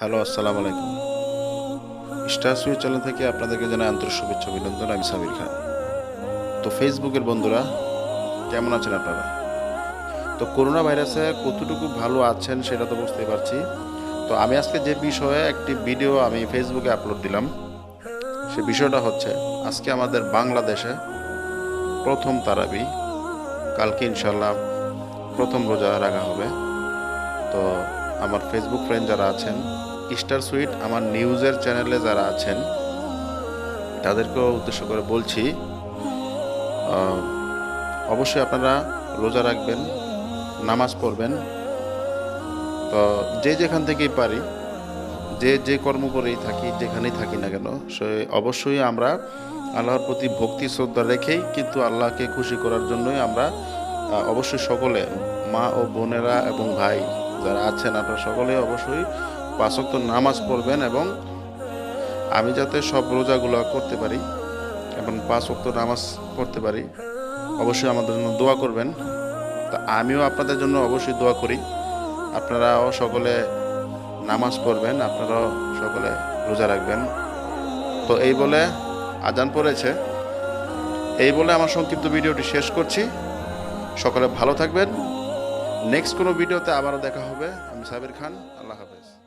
Hello, আসসালামু আলাইকুম। Star switch channel থেকে আপনাদেরকে জানাই আন্তরিক শুভেচ্ছা, অভিনন্দন। আমি সাবির খান। তো ফেসবুকের বন্ধুরা, কেমন আছেন আপনারা? তো করোনা ভাইরাসে কতটুকু ভালো আছেন সেটা তো বুঝতে পারছি। তো আমি আজকে যে বিষয়ে একটি ভিডিও আমি ফেসবুকে আপলোড দিলাম, সে বিষয়টা হচ্ছে, আজকে আমাদের বাংলাদেশে প্রথম তারাবি, কালকে ইনশাল্লাহ প্রথম রোজা রাখা হবে। তো আমার ফেসবুক ফ্রেন্ড যারা আছেন স্টার সুইট আমার নিউজের চ্যানেলে যারা আছেন, তাদেরকেও উদ্দেশ্য করে বলছি অবশ্যই আপনারা রোজা রাখবেন, নামাজ পড়বেন। তো যে যেখান থেকেই পারি, যে যে কর্ম করেই থাকি, যেখানেই থাকি না কেন, সে অবশ্যই আমরা আল্লাহর প্রতি ভক্তি, শ্রদ্ধা রেখেই কিন্তু আল্লাহকে খুশি করার জন্যই আমরা অবশ্যই সকলে মা ও বোনেরা এবং ভাই যারা আছেন, আপনারা সকলে অবশ্যই পাঁচক্ত নামাজ পড়বেন এবং আমি যাতে সব রোজাগুলো করতে পারি এবং পাঁচ ওয়াক্ত নামাজ পড়তে পারি, অবশ্যই আমাদের জন্য দোয়া করবেন। তা আমিও আপনাদের জন্য অবশ্যই দোয়া করি। আপনারাও সকলে নামাজ পড়বেন, আপনারাও সকলে রোজা রাখবেন। তো এই বলে আজান পড়েছে। এই বলে আমার সংক্ষিপ্ত ভিডিওটি শেষ করছি। সকলে ভালো থাকবেন। নেক্সট কোনো ভিডিওতে আবারও দেখা হবে। আমি সাবির খান, আল্লাহ হাফেজ।